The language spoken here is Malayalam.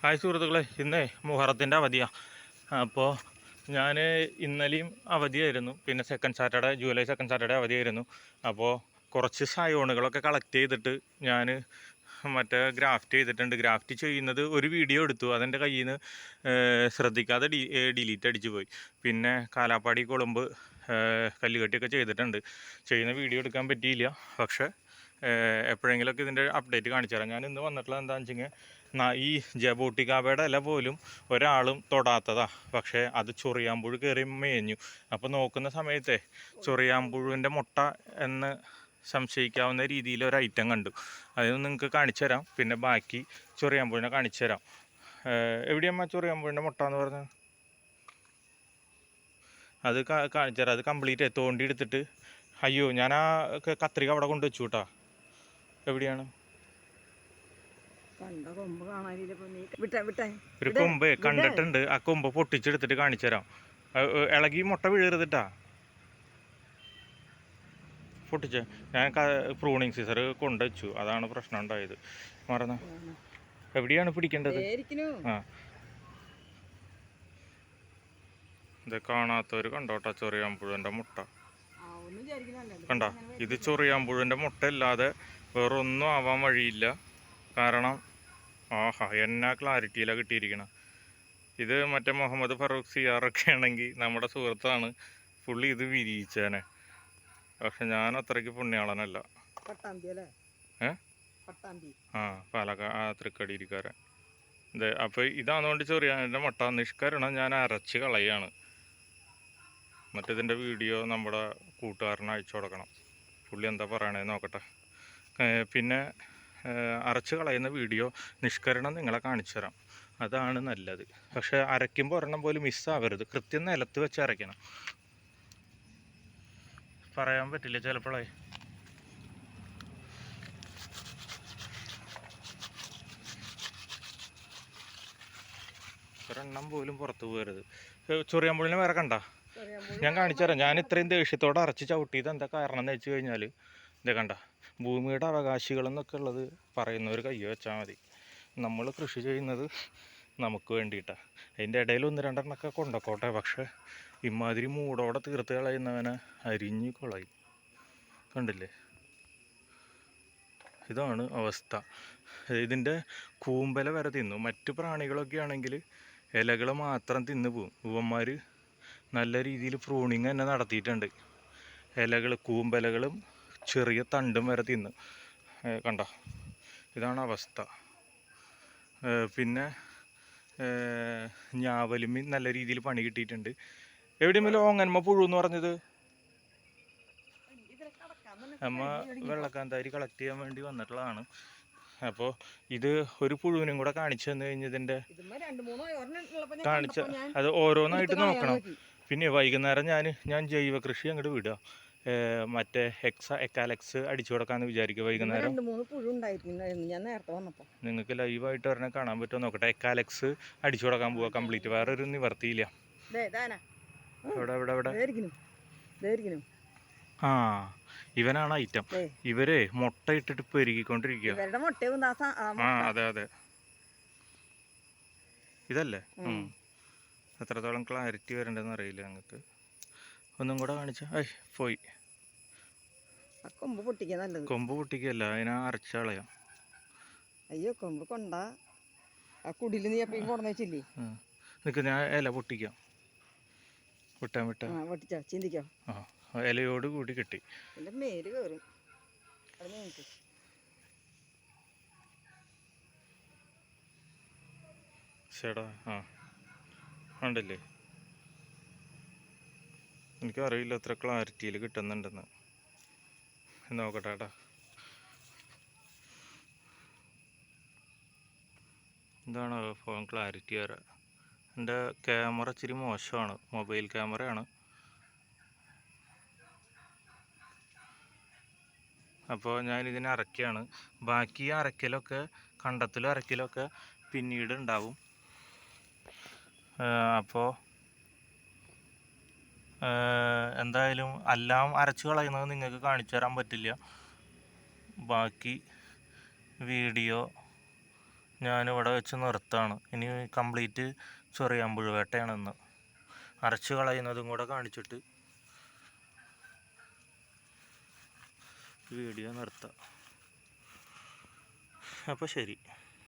ഹായ് സുഹൃത്തുക്കളെ ഇന്നേ മുഹറത്തിന്റെ അവധിയാണ് അപ്പോൾ ഞാൻ ഇന്നലെയും അവധിയായിരുന്നു. പിന്നെ second Saturday July second Saturday അവധിയായിരുന്നു. അപ്പോൾ കുറച്ച് സയോണുകളൊക്കെ കളക്ട് ചെയ്തിട്ട് ഞാൻ മറ്റേ ഗ്രാഫ്റ്റ് ചെയ്തിട്ടുണ്ട്. ഗ്രാഫ്റ്റ് ചെയ്യുന്നത് ഒരു വീഡിയോ എടുത്തു. അതെന്റെ കയ്യിൽ നിന്ന് ശ്രദ്ധിക്കാതെ ഡി ഡിലീറ്റ് അടിച്ചു പോയി. പിന്നെ കാലാപ്പാടി കുളമ്പ് കല്ലുകെട്ടിയൊക്കെ ചെയ്തിട്ടുണ്ട്. ചെയ്യുന്ന വീഡിയോ എടുക്കാൻ പറ്റിയില്ല. പക്ഷേ എപ്പോഴെങ്കിലുമൊക്കെ ഇതിന്റെ അപ്ഡേറ്റ് കാണിച്ചു തരാം. ഞാൻ ഇന്ന് വന്നിട്ടുള്ള എന്താണെന്ന് വെച്ചെങ്കിൽ ഈ ജബോട്ടിക്കാവയുടെ ഇല പോലും ഒരാളും തൊടാത്തതാ. പക്ഷേ അത് ചൊറിയാമ്പുഴു കയറി മേഞ്ഞു. അപ്പോൾ നോക്കുന്ന സമയത്തെ ചൊറിയാമ്പുഴുവിന്റെ മുട്ട എന്ന് സംശയിക്കാവുന്ന രീതിയിൽ ഒരു ഐറ്റം കണ്ടു. അത് നിങ്ങൾക്ക് കാണിച്ചു തരാം പിന്നെ ബാക്കി ചൊറിയാമ്പുഴിനെ കാണിച്ചു തരാം എവിടെയമ്മ ചൊറിയാമ്പുഴിന്റെ മുട്ട എന്ന് പറഞ്ഞത് അത് കാണിച്ചു തരാം അത് കംപ്ലീറ്റ് തോണ്ടി എടുത്തിട്ട്. അയ്യോ ഞാൻ ആ കത്രിക അവിടെ കൊണ്ടുവച്ചു കേട്ടോ. എവിടെയാണ്? കണ്ട കൊമ്പ് കാണാനില്ല ഒരു കൊമ്പ് കണ്ടിട്ടുണ്ട്. ആ കൊമ്പ് പൊട്ടിച്ചെടുത്തിട്ട് കാണിച്ചു തരാം. ഇളകി മുട്ട വീഴരുതിട്ടാ. പൊട്ടിച്ച ഞാൻ പ്രൂണിങ് സീസർ കൊണ്ടുവച്ചു. അതാണ് പ്രശ്നം ഉണ്ടായത്. മറന്ന എവിടെയാണ് പിടിക്കേണ്ടത്? ആ. ഇത് കാണാത്തവർ കണ്ടോട്ടാ ചൊറിയാമ്പുഴുവിന്റെ മുട്ട. കണ്ട? ഇത് ചൊറിയാമ്പുഴുവിന്റെ മുട്ട അല്ലാതെ വേറൊന്നും ആവാൻ വഴിയില്ല. കാരണം ആഹാ എന്നാ ക്ലാരിറ്റിയിലാണ് കിട്ടിയിരിക്കണം. ഇത് മറ്റേ മുഹമ്മദ് ഫറൂഖ് സിയാറൊക്കെ ആണെങ്കിൽ നമ്മുടെ സുഹൃത്താണ് പുള്ളി ഇത് വിരിയിച്ചേനെ. പക്ഷെ ഞാൻ അത്രയ്ക്ക് പുണ്യാളനല്ല. ഏ? ആ പാലക്കാട് ആ തൃക്കടിയിരിക്കാരൻ. അതെ അപ്പോൾ ഇതാണെന്നുകൊണ്ട് ചൊറിയാന്റെ മുട്ട നിഷ്കരണം ഞാൻ അരച്ച് കളയാണ്. മറ്റിതിന്റെ വീഡിയോ നമ്മുടെ കൂട്ടുകാരന് അയച്ചു കൊടുക്കണം. പുള്ളി എന്താ പറയണേന്ന് നോക്കട്ടെ. പിന്നെ അരച്ച് കളയുന്ന വീഡിയോ നിഷ്കരണം നിങ്ങളെ കാണിച്ചു തരാം അതാണ് നല്ലത്. പക്ഷേ അരയ്ക്കുമ്പോൾ ഒരെണ്ണം പോലും മിസ്സാവരുത്. കൃത്യം നിലത്ത് വെച്ച് അരയ്ക്കണം. പറയാൻ പറ്റില്ല ചിലപ്പോഴേ ഒരെണ്ണം പോലും പുറത്ത് പോകരുത്. ചൊറിയാമ്പുള്ളിനെ വേറെ കണ്ട? ഞാൻ കാണിച്ചു തരാം ഞാൻ ഇത്രയും ദേഷ്യത്തോടെ അരച്ച് ചവിട്ടിയത് എന്താ കാരണം എന്ന് വെച്ച് കഴിഞ്ഞാൽ ഇതേ കണ്ട. ഭൂമിയുടെ അവകാശികൾ എന്നൊക്കെ ഉള്ളത് പറയുന്നവർ കയ്യോ വെച്ചാൽ മതി. നമ്മൾ കൃഷി ചെയ്യുന്നത് നമുക്ക് വേണ്ടിയിട്ടാണ് അതിന്റെ ഇടയിൽ ഒന്ന് രണ്ടെണ്ണമൊക്കെ കൊണ്ടക്കോട്ടെ പക്ഷേ ഇമാതിരി മൂടോടെ തീർത്ത് കളയുന്നവനെ അരിഞ്ഞു കൊളയും. കണ്ടില്ലേ? ഇതാണ് അവസ്ഥ. ഇതിന്റെ കൂമ്പല വരെ തിന്നു. മറ്റു പ്രാണികളൊക്കെ ആണെങ്കിൽ ഇലകൾ മാത്രം തിന്നു പോവും. ഇവന്മാർ നല്ല രീതിയിൽ പ്രൂണിങ് തന്നെ നടത്തിയിട്ടുണ്ട്. ഇലകൾ കൂമ്പലകളും ചെറിയ തണ്ടും വരെ തിന്ന്. കണ്ട? ഇതാണ് അവസ്ഥ. പിന്നെ ഞാവലുമി നല്ല രീതിയിൽ പണി കിട്ടിയിട്ടുണ്ട്. എവിടെയെങ്കിലും ഓങ്ങന്മ പുഴു എന്ന് പറഞ്ഞത്? അമ്മ വെള്ളക്കാന്താരി കളക്ട് ചെയ്യാൻ വേണ്ടി വന്നിട്ടുള്ളതാണ്. അപ്പോൾ ഇത് ഒരു പുഴുവിനും കൂടെ കാണിച്ചു തന്നു കഴിഞ്ഞതിന്റെ കാണിച്ച അത് ഓരോന്നായിട്ട് നോക്കണം. പിന്നെ വൈകുന്നേരം ഞാൻ ഞാൻ ജൈവ കൃഷി അങ്ങോട്ട് വിടുക. മറ്റേ ഹെക്സ എക്കാലക്സ് അടിച്ചു കൊടുക്കാന്ന് വിചാരിക്കുക വൈകുന്നേരം? രണ്ട് മൂന്ന് പുഴു ഉണ്ടായിരുന്നു ഞാൻ നേരത്തെ വന്നപ്പോ. നിങ്ങൾക്ക് ലൈവായിട്ട് ഒരെണ്ണം കാണാൻ പറ്റുമോ? നോക്കട്ടെ. എക്കാലക്സ് അടിച്ചു കൊടുക്കാൻ പോവാ കംപ്ലീറ്റ്. വേറെ ഒരു നിവർത്തിയില്ല. ആ ഇവനാണ് ഐറ്റം. ഇവരെ മുട്ട ഇട്ടിട്ട് പെരുകിക്കൊണ്ടിരിക്കുക ആ. അതെ അതെ. ഇതല്ലേ. എത്രത്തോളം ക്ലാരിറ്റി വരണ്ടെന്ന് അറിയില്ല ഞങ്ങൾക്ക് ഒന്നും കൂടെ കാണിച്ചു ഐ പോയി. കൊമ്പ് പൊട്ടിക്കാൻ നല്ലത്. കൊമ്പ് പൊട്ടിക്കല്ല അതിനെ അരച്ചളയാം അയ്യോ കൊമ്പ് കൊണ്ട. ആ കുടിൽ നീ എപ്പോഴും കൊണ്ടു വെച്ചില്ലേ? നിക്ക് ഞാൻ ഇല പൊട്ടിക്കാം. വിട്ടാൻ വിട്ടാൻ ആ പൊട്ടിച്ചോ ചിന്തിക്കോ. ആ ഇലയോട് കൂടി കെട്ടി. എന്റെ മേര് കയറും അത് നിക്ക് ചേടാ ആ. ഉണ്ടല്ലേ എനിക്കറിയില്ല എത്ര ക്ലാരിറ്റിയിൽ കിട്ടുന്നുണ്ടെന്ന്. നോക്കട്ടെ കേട്ടോ. എന്താണ് ഫോൺ ക്ലാരിറ്റി വരെ. എന്റെ ക്യാമറ ഇച്ചിരി മോശമാണ്. മൊബൈൽ ക്യാമറയാണ് അപ്പോൾ ഞാനിതിനെ അരക്കുകയാണ് ബാക്കി അരക്കലൊക്കെ കണ്ടത്തിലും അരക്കലൊക്കെ പിന്നീട് ഉണ്ടാവും. അപ്പോൾ എന്തായാലും എല്ലാം അരച്ച് കളയുന്നത് നിങ്ങൾക്ക് കാണിച്ചു തരാൻ പറ്റില്ല. ബാക്കി വീഡിയോ ഞാനിവിടെ വെച്ച് നിർത്താണ് ഇനി കംപ്ലീറ്റ് ചൊറിയാമ്പുഴ വേട്ടയാണെന്ന്. അരച്ച് കളയുന്നതും കൂടെ കാണിച്ചിട്ട് വീഡിയോ നിർത്താം. അപ്പോൾ ശരി.